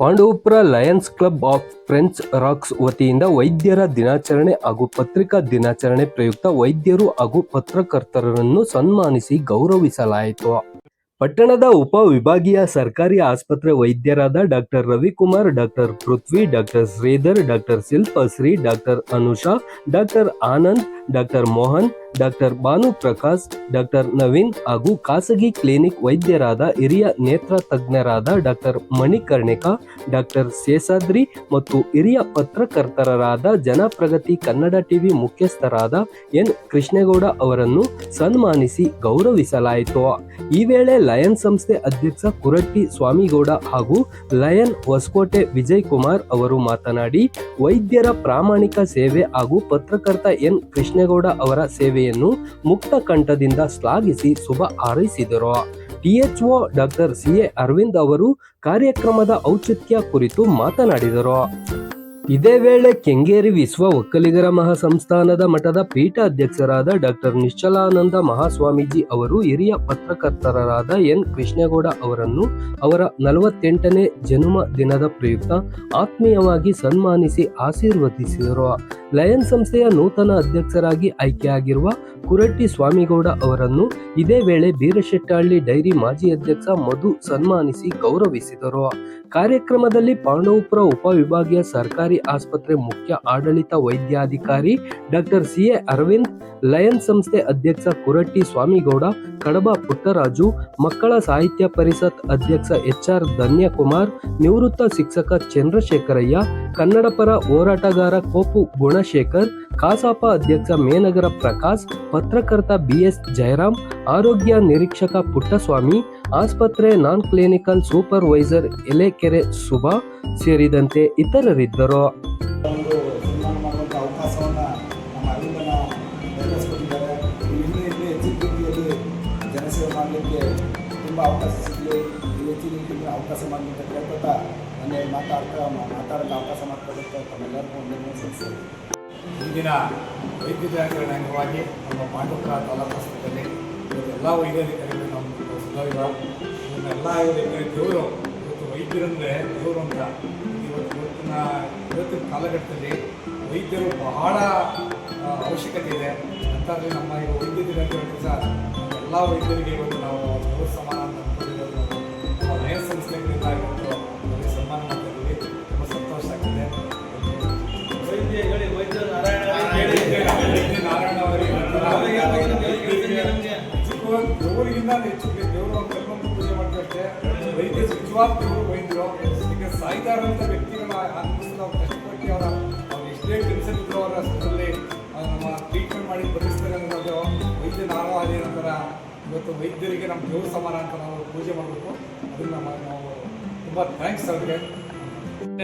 Pandavapura Lions Club of French Rocks ವತಿಯಿಂದ ವೈದ್ಯರ ದಿನಾಚರಣೆ ಹಾಗೂ ಪತ್ರಿಕಾ ದಿನಾಚರಣೆ ಪ್ರಯುಕ್ತ ವೈದ್ಯರು ಹಾಗೂ ಪತ್ರಕರ್ತರನ್ನು ಸನ್ಮಾನಿಸಿ ಗೌರವಿಸಲಾಯಿತು. ಪಟ್ಟಣದ ಉಪ ವಿಭಾಗೀಯ ಸರ್ಕಾರಿ ಆಸ್ಪತ್ರೆ ವೈದ್ಯರಾದ doctor Ravikumar, doctor Prithvi, doctor Sridhar, doctor Shilpashri, doctor Anusha, doctor Anand doctor Mohan, doctor Bhanu Prakash, doctor Naveen ಹಾಗೂ ಖಾಸಗಿ ಕ್ಲಿನಿಕ್ ವೈದ್ಯರಾದ ಹಿರಿಯ ನೇತ್ರ ತಜ್ಞರಾದ ಡಾಕ್ಟರ್ ಮಣಿಕರ್ಣಿಕಾ, ಡಾಕ್ಟರ್ ಶೇಷಾದ್ರಿ ಮತ್ತು ಹಿರಿಯ ಪತ್ರಕರ್ತರಾದ ಜನಪ್ರಗತಿ ಕನ್ನಡ ಟಿವಿ ಮುಖ್ಯಸ್ಥರಾದ ಎನ್. ಕೃಷ್ಣೇಗೌಡ ಅವರನ್ನು ಸನ್ಮಾನಿಸಿ ಗೌರವಿಸಲಾಯಿತು. ಈ ವೇಳೆ ಲಯನ್ ಸಂಸ್ಥೆ ಅಧ್ಯಕ್ಷ ಕುರಟ್ಟಿ ಸ್ವಾಮಿಗೌಡ ಹಾಗೂ ಲಯನ್ ಹೊಸಕೋಟೆ ವಿಜಯ್ ಕುಮಾರ್ ಅವರು ಮಾತನಾಡಿ, ವೈದ್ಯರ ಪ್ರಾಮಾಣಿಕ ಸೇವೆ ಹಾಗೂ ಪತ್ರಕರ್ತ ಎನ್. ಕೃಷ್ಣೇಗೌಡ ಅವರ ಸೇವೆಯನ್ನು ಮುಕ್ತ ಕಂಠದಿಂದ ಶ್ಲಾಘಿಸಿ ಶುಭ ಹಾರೈಸಿದರು. THO doctor C A Aravind ಅವರು ಕಾರ್ಯಕ್ರಮದ ಔಚಿತ್ಯ ಕುರಿತು ಮಾತನಾಡಿದರು. ಇದೇ ವೇಳೆ ಕೆಂಗೇರಿ ವಿಶ್ವ ಒಕ್ಕಲಿಗರ ಮಹಾಸಂಸ್ಥಾನದ ಮಠದ ಪೀಠಾಧ್ಯಕ್ಷರಾದ ಡಾಕ್ಟರ್ ನಿಶ್ಚಲಾನಂದ ಮಹಾಸ್ವಾಮೀಜಿ ಅವರು ಹಿರಿಯ ಪತ್ರಕರ್ತರಾದ ಎನ್. ಕೃಷ್ಣೇಗೌಡ ಅವರನ್ನು ಅವರ ನಲವತ್ತೆಂಟನೇ ಜನ್ಮ ದಿನದ ಪ್ರಯುಕ್ತ ಆತ್ಮೀಯವಾಗಿ ಸನ್ಮಾನಿಸಿ ಆಶೀರ್ವದಿಸಿದರು. ಲಯನ್ ಸಂಸ್ಥೆಯ ನೂತನ ಅಧ್ಯಕ್ಷರಾಗಿ ಆಯ್ಕೆಯಾಗಿರುವ ಕುರಟ್ಟಿ ಸ್ವಾಮಿಗೌಡ ಅವರನ್ನು ಇದೇ ವೇಳೆ ಬೀರಶೆಟ್ಟಹಳ್ಳಿ ಡೈರಿ ಮಾಜಿ ಅಧ್ಯಕ್ಷ ಮಧು ಸನ್ಮಾನಿಸಿ ಗೌರವಿಸಿದರು. ಕಾರ್ಯಕ್ರಮದಲ್ಲಿ ಪಾಂಡವಪುರ ಉಪವಿಭಾಗೀಯ ಸರ್ಕಾರಿ ಆಸ್ಪತ್ರೆ ಮುಖ್ಯ ಆಡಳಿತ ವೈದ್ಯಾಧಿಕಾರಿ doctor C A Aravind, lion ಸಂಸ್ಥೆ ಅಧ್ಯಕ್ಷ ಕುರಟ್ಟಿ ಸ್ವಾಮಿಗೌಡ, ಕಡಬ ಪುಟ್ಟರಾಜು, ಮಕ್ಕಳ ಸಾಹಿತ್ಯ ಪರಿಷತ್ ಅಧ್ಯಕ್ಷ ಎಚ್ ಆರ್ ಧನ್ಯಕುಮಾರ್, ನಿವೃತ್ತ ಶಿಕ್ಷಕ ಚಂದ್ರಶೇಖರಯ್ಯ, ಕನ್ನಡಪರ ಹೋರಾಟಗಾರ ಕೋಪು ಗುಣಶೇಖರ್, ಕಾಸಾಪ ಅಧ್ಯಕ್ಷ ಮೇನಗರ ಪ್ರಕಾಶ್, ಪತ್ರಕರ್ತ ಬಿಎಸ್ ಜಯರಾಮ್, ಆರೋಗ್ಯ ನಿರೀಕ್ಷಕ ಪುಟ್ಟಸ್ವಾಮಿ, ಆಸ್ಪತ್ರೆ ನಾನ್ ಕ್ಲಿನಿಕಲ್ ಸೂಪರ್ವೈಸರ್ ಎಲೆಕೆರೆ ಸುಭಾ ಸೇರಿದಂತೆ ಇತರರಿದ್ದರು. ತುಂಬ ಮಾತಾಡ್ತಾ ಇಂದಿನ ವೈದ್ಯ ದಿನಾಚರಣೆ ಅಂಗವಾಗಿ ನಮ್ಮ ಪಾಂಡವಪುರ ತಾಲೂಕು ಆಸ್ಪತ್ರೆಯಲ್ಲಿ ಎಲ್ಲ ವೈದ್ಯಾಧಿಕಾರಿಗಳು ನಮ್ಮ ಎಲ್ಲ ಇವತ್ತು ವೈದ್ಯರಂದರೆ ದೇವರು ಅಂತ ಇವತ್ತು ಇವತ್ತಿನ ಇವತ್ತಿನ ಕಾಲಘಟ್ಟದಲ್ಲಿ ವೈದ್ಯರು ಬಹಳ ಅವಶ್ಯಕತೆ ಇದೆ ಅಂತಾದರೆ ನಮ್ಮ ಈ ವೈದ್ಯ ದಿನ ಕೆಲಸ ಎಲ್ಲ ವೈದ್ಯರಿಗೆ ಇವತ್ತು ನಾವು ದೇವರ ಸಮಾನ ಅಂತ ಅಂದ್ಕೊಂಡಿರೋದು ನಾವು ಸಂಸ್ಥೆಗಳಿಂದ ಇವತ್ತು ಅವರಿಗೆ ಸನ್ಮಾನ ಮಾಡ್ತಾ ಇದ್ದೀವಿ ತುಂಬ ಸಂತೋಷ ಆಗ್ತಿದೆ ವೈದ್ಯ ನಾರಾಯಣ ಅವರಿಗೆ ಅವರಿಗಿಂತ ಹೆಚ್ಚು ದೇವರು ವೈದ್ಯರು ಈಗ ಸಾಯ್ತಾರ ಅಂತ ವ್ಯಕ್ತಿಗಳ ಆತ್ಮಿಸಿ ನಾವು ಕಷ್ಟಪಟ್ಟು ಅವರ ಅವ್ರು ಎಷ್ಟೇ ಟೆನ್ಷನ್ ಇದ್ರು ಅವರ ಅಷ್ಟರಲ್ಲಿ ನಮ್ಮ ಟ್ರೀಟ್ಮೆಂಟ್ ಮಾಡಿ ಬದಲಿಸ್ತಾರೆ ಅನ್ನೋದು ವೈದ್ಯ ನಾರಾವಳಿ ನಂತರ ಇವತ್ತು ವೈದ್ಯರಿಗೆ ನಮ್ಮ ದೇವ್ರ ಸಮಾನ ಅಂತ ನಾವು ಪೂಜೆ ಮಾಡಬೇಕು. ಅದನ್ನು ನಾವು ನಾವು ತುಂಬ ಥ್ಯಾಂಕ್ಸ್ ಅವ್ರಿಗೆ.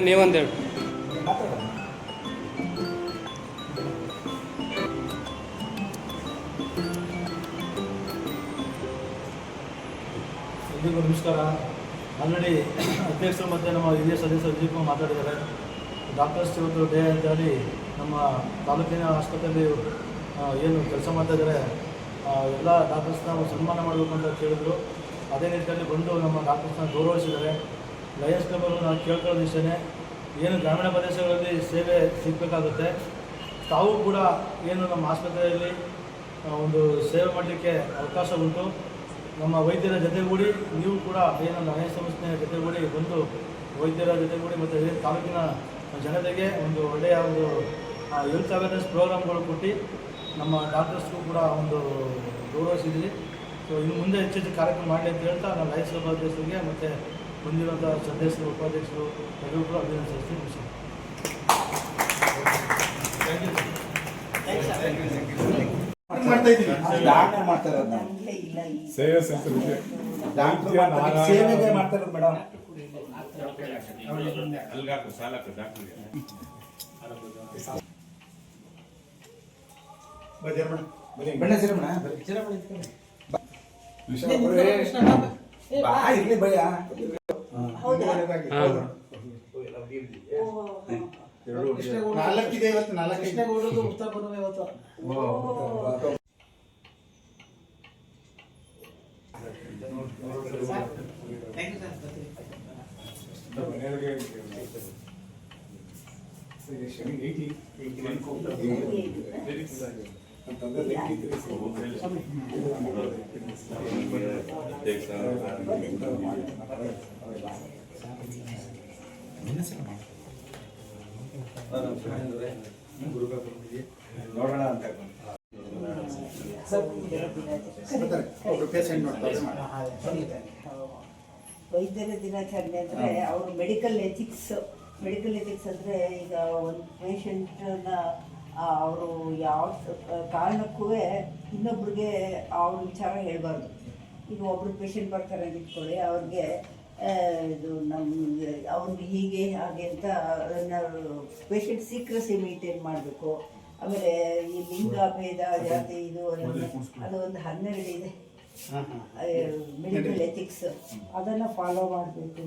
ನೀವಂತ ಹೇಳಿ ಮಾತಾಡೋಣ. ಎಲ್ರಿಗೂ ನಮಸ್ಕಾರ. ಆಲ್ರೆಡಿ ಅಧ್ಯಕ್ಷರು ಮತ್ತು ನಮ್ಮ ಹಿರಿಯ ಸದಸ್ಯ ವಿಜಯ್ ಕುಮಾರ್ ಮಾತಾಡಿದ್ದಾರೆ. ಡಾಕ್ಟರ್ಸ್ ಇವತ್ತು ಡೇ ಅಂತ ಹೇಳಿ ನಮ್ಮ ತಾಲೂಕಿನ ಆಸ್ಪತ್ರೆಯಲ್ಲಿ ಏನು ಕೆಲಸ ಮಾಡ್ತಾ ಇದ್ದಾರೆ. ಆ, ಎಲ್ಲ ಡಾಕ್ಟರ್ಸ್ನ ಸನ್ಮಾನ ಮಾಡಬೇಕು ಅಂತ ಕೇಳಿದ್ರು. ಅದೇ ನಿಟ್ಟಿನಲ್ಲಿ ಬಂದು ನಮ್ಮ ಡಾಕ್ಟರ್ಸ್ನ ಗೌರವಿಸಿದ್ದಾರೆ. ಲಯನ್ಸ್ ಕ್ಲಬ್ಬರು ನಾವು ಕೇಳ್ಕೊಳ್ಳೋದು ಇಷ್ಟೇ ಏನು ಗ್ರಾಮೀಣ ಪ್ರದೇಶಗಳಲ್ಲಿ ಸೇವೆ ಸಿಗಬೇಕಾಗುತ್ತೆ. ತಾವು ಕೂಡ ಏನು ನಮ್ಮ ಆಸ್ಪತ್ರೆಯಲ್ಲಿ ಒಂದು ಸೇವೆ ಮಾಡಲಿಕ್ಕೆ ಅವಕಾಶ ಉಂಟು. ನಮ್ಮ ವೈದ್ಯರ ಜೊತೆಗೂಡಿ ನೀವು ಕೂಡ ಏನು ಅನೇಕ ಸಂಸ್ಥೆಯ ಜೊತೆಗೂಡಿ ಬಂದು ವೈದ್ಯರ ಜೊತೆಗೂಡಿ ಮತ್ತು ತಾಲೂಕಿನ ಜನತೆಗೆ ಒಂದು ಒಳ್ಳೆಯ ಒಂದು ಹೆಲ್ತ್ ಅವೇರ್ನೆಸ್ ಪ್ರೋಗ್ರಾಮ್ಗಳು ಕೊಟ್ಟು ನಮ್ಮ ಡಾಕ್ಟರ್ಸ್ಗೂ ಕೂಡ ಒಂದು ಗೌರವಿಸಿದ್ವಿ ಸೊ ಇನ್ನು ಮುಂದೆ ಹೆಚ್ಚು ಹೆಚ್ಚು ಕಾರ್ಯಕ್ರಮ ಮಾಡಲಿ ಅಂತ ಹೇಳ್ತಾ ನಾನು ಲೈಫ್ ಸಭಾಧ್ಯಕ್ಷರಿಗೆ ಮತ್ತು ಬಂದಿರುವಂಥ ಸದಸ್ಯರು, ಉಪಾಧ್ಯಕ್ಷರು ಎಲ್ಲರೂ ಕೂಡ ಅಭಿನಂದಿಸ್ತೀನಿ ಮಾಡ್ತಾ ಇದ್ದೀವಿ. ಡಾಕ್ಟರ್ ಮಾಡ್ತಾ ಇರೋದು ನಾವು. ಸೇವೆ ಸಂಸ್ಕೃತಿ ಡಾಕ್ಟರ್. ಸೇವೆಗೆ ಮಾಡ್ತಾ ಇರೋದು ಮೇಡಮ್. ಬಣ್ಣ ಸೇರಮಣ ಬಾ ಇರ್ಲಿ ಭಯ ನಾಲ್ಕಿದೆ ಇವತ್ತು ನಾಲ್ಕೈದು. ಉತ್ತರ ಬಂದ ಇವತ್ತು. ನೋಡೋಣ ಅಂತ ಒಬ್ರು ಪೇಷಂಟ್ ನೋಡ್ತಾರೆ. ವೈದ್ಯರ ದಿನಾಚರಣೆ ಅಂದರೆ ಅವರು ಮೆಡಿಕಲ್ ಎಥಿಕ್ಸ್ ಮೆಡಿಕಲ್ ಎಥಿಕ್ಸ್ ಅಂದರೆ ಈಗ ಒಂದು ಪೇಷಂಟನ್ನ ಅವರು ಯಾವ ಕಾರಣಕ್ಕೂ ಇನ್ನೊಬ್ರಿಗೆ ಅವ್ರ ವಿಚಾರ ಹೇಳಬಾರ್ದು. ಈಗ ಒಬ್ರು ಪೇಷಂಟ್ ಬರ್ತಾರೆ ಅಂತ ಇಟ್ಕೊಳ್ಳಿ ಅವ್ರಿಗೆ ಇದು ನಮ್ಮ ಅವ್ರಿಗೆ ಹೀಗೆ ಹಾಗೆ ಅಂತ ಪೇಷಂಟ್ ಸೀಕ್ರೆಸಿ ಮೇಂಟೈನ್ ಮಾಡಬೇಕು. ಆಮೇಲೆ ಈ ಲಿಂಗ ಭೇದ ಜಾತಿ ಇದು ಅದು ಒಂದು ಹನ್ನೆರಡು ಇದೆ. ಮೆಡಿಕಲ್ ಎಥಿಕ್ಸ್ ಅದನ್ನ ಫಾಲೋ ಮಾಡಬೇಕು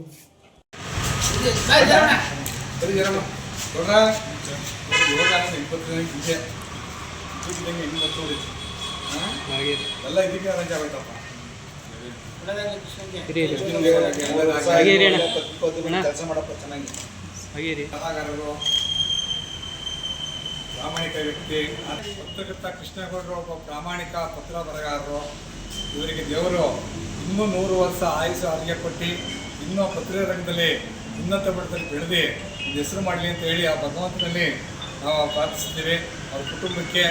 ಎಲ್ಲ ಇದಕ್ಕೆ ರಜೆ ಆಗೋಯ್ತಪ್ಪ ಕೆಲಸ ಮಾಡಪ್ಪ ಚೆನ್ನಾಗಿ ಕಲಾಕಾರರು ಪ್ರಾಮಾಣಿಕ ವ್ಯಕ್ತಿ ಪತ್ರಕರ್ತ ಕೃಷ್ಣಗೌಡರು ಒಬ್ಬ ಪ್ರಾಮಾಣಿಕ ಪತ್ರ ಬರಗಾರರು. ಇವರಿಗೆ ದೇವರು ಇನ್ನೂ ನೂರು ವರ್ಷ ಆಯುಷ ಆರೋಗ್ಯ ಕೊಟ್ಟು ಇನ್ನೂ ಪತ್ರಿಕಾರಂಗದಲ್ಲಿ ಉನ್ನತ ಮಟ್ಟದಲ್ಲಿ ಬೆಳೆದು ಒಂದು ಹೆಸರು ಮಾಡಲಿ ಅಂತ ಹೇಳಿ ಆ ಭಗವಂತನಲ್ಲಿ ನಾವು ಪ್ರಾರ್ಥಿಸ್ತೀವಿ. ಅವ್ರ ಕುಟುಂಬಕ್ಕೆ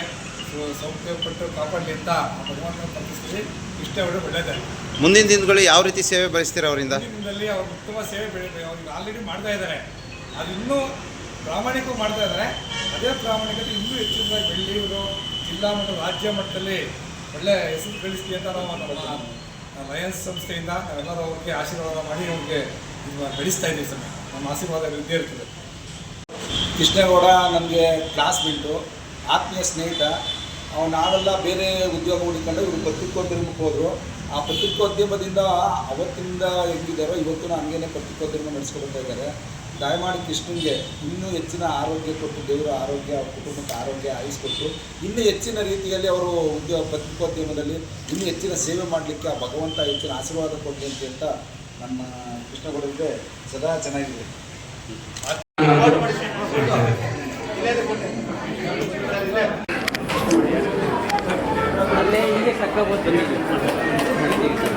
ಸೌಖ್ಯಪಟ್ಟು ಕಾಪಾಡಲಿ ಅಂತ ಆ ಭಗವಂತನ ಪ್ರಾರ್ಥಿಸ್ತೀವಿ. ಇಷ್ಟೇ ಅವರು ಬೆಳೆದಾರೆ ಮುಂದಿನ ದಿನಗಳು ಯಾವ ರೀತಿ ಸೇವೆ ಬಯಸ್ತೀರ ಅವರಿಂದ? ದಿನದಲ್ಲಿ ಅವ್ರು ಉತ್ತಮ ಸೇವೆ ಬೆಳೆ ಅವ್ರಿಗೆ ಆಲ್ರೆಡಿ ಮಾಡ್ತಾ ಇದ್ದಾರೆ. ಅದು ಇನ್ನೂ ಪ್ರಾಮಾಣಿಕವಾಗಿ ಮಾಡ್ತಾ ಇದ್ದಾರೆ. ಅದೇ ಪ್ರಾಮಾಣಿಕತೆ ಇನ್ನೂ ಹೆಚ್ಚಿನ ಬೆಳ್ಳಿ ಇವರು ಜಿಲ್ಲಾ ಮಟ್ಟ ರಾಜ್ಯ ಮಟ್ಟದಲ್ಲಿ ಒಳ್ಳೆ ಹೆಸರು ಕಳಿಸ್ತೀವಿ ಅಂತ ನಾವು ನಮ್ಮ ಲಯನ್ಸ್ ಸಂಸ್ಥೆಯಿಂದ ನಾವೆಲ್ಲರೂ ಅವ್ರಿಗೆ ಆಶೀರ್ವಾದ ಮಾಡಿ ಅವ್ರಿಗೆ ಗಳಿಸ್ತಾ ಇದ್ದೀವಿ ಸರ್. ನಮ್ಮ ಆಶೀರ್ವಾದ ಇದ್ದೇ ಇರ್ತದೆ. ಕೃಷ್ಣೇಗೌಡ ನಮಗೆ ಬಿಟ್ಟು ಆತ್ಮೀಯ ಸ್ನೇಹಿತ, ಅವನು ನಾವೆಲ್ಲ ಬೇರೆ ಉದ್ಯೋಗ ಹುಡುಕೊಂಡು ಇವರು ಪತ್ರಿಕೋದ್ಯಮಕ್ಕೆ ಹೋದರು. ಆ ಪತ್ರಿಕೋದ್ಯಮದಿಂದ ಅವತ್ತಿಂದ ಹೆಂಗಿದ್ದಾರೋ ಇವತ್ತು ಹಂಗೇನೆ ಪತ್ರಿಕೋದ್ಯಮ ನಡೆಸ್ಕೊಳ್ತಾ ಇದ್ದಾರೆ. ದಯಮಾಡಿ ಕೃಷ್ಣನಿಗೆ ಇನ್ನೂ ಹೆಚ್ಚಿನ ಆರೋಗ್ಯ ಕೊಟ್ಟು, ದೇವರ ಆರೋಗ್ಯ ಅವ್ರ ಕುಟುಂಬಕ್ಕೆ ಆರೋಗ್ಯ ಆಯಿಸ್ಕೊಟ್ಟು ಇನ್ನೂ ಹೆಚ್ಚಿನ ರೀತಿಯಲ್ಲಿ ಅವರು ಉದ್ಯೋಗ ಪತ್ರಿಕೋದ್ಯಮದಲ್ಲಿ ಇನ್ನೂ ಹೆಚ್ಚಿನ ಸೇವೆ ಮಾಡಲಿಕ್ಕೆ ಆ ಭಗವಂತ ಹೆಚ್ಚಿನ ಆಶೀರ್ವಾದ ಕೊಡಲಿ ಅಂತ ನಮ್ಮ ಕೃಷ್ಣಗೌಡರಿಗೆ ಸದಾ ಚೆನ್ನಾಗಿದೆ ಎಲ್ಲ